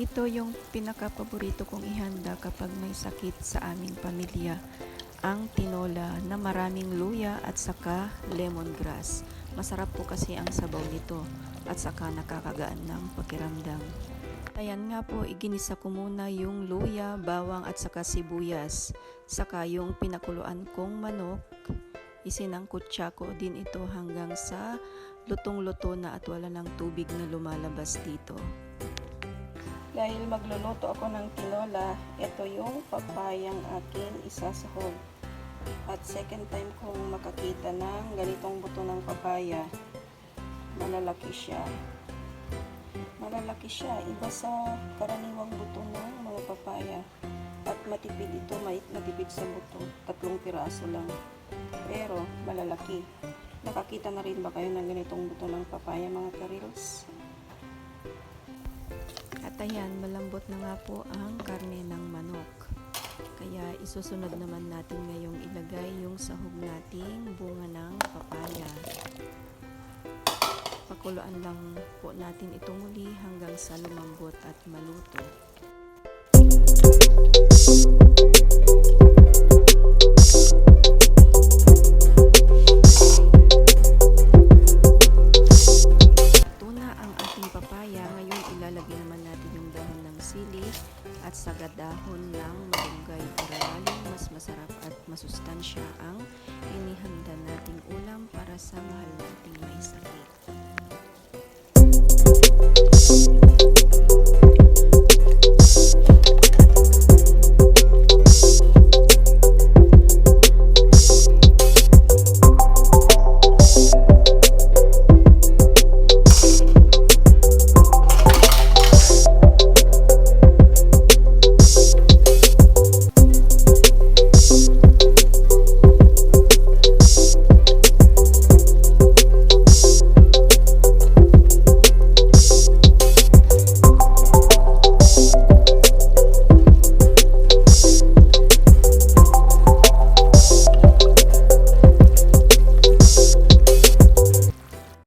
Ito yung pinaka-paborito kong ihanda kapag may sakit sa aming pamilya. Ang tinola na maraming luya at saka lemongrass. Masarap po kasi ang sabaw nito at saka nakakagaan ng pakiramdam. Ayan nga po, iginisa ko muna yung luya, bawang at saka sibuyas. Saka yung pinakuluan kong manok, isinangkutsa ko din ito hanggang sa lutong-luto na at wala ng tubig na lumalabas dito. Dahil magluluto ako ng tinola, ito yung papayang akin isasahog. At second time kong makakita ng ganitong buto ng papaya, malalaki siya. Malalaki siya, iba sa karaniwang buto ng mga papaya. At matipid ito, matipid sa buto, tatlong piraso lang. Pero malalaki. Nakakita na rin ba kayo ng ganitong buto ng papaya mga karils? Ayan, malambot na nga po ang karne ng manok. Kaya isusunod naman natin ngayong ilagay yung sahog nating bunga ng papaya. Pakuluan lang po natin ito muli hanggang sa lumambot at maluto. At sagad dahon ng malunggay para mas masarap at masustansya ang inihanda nating ulam para sa mahal nating may sakit.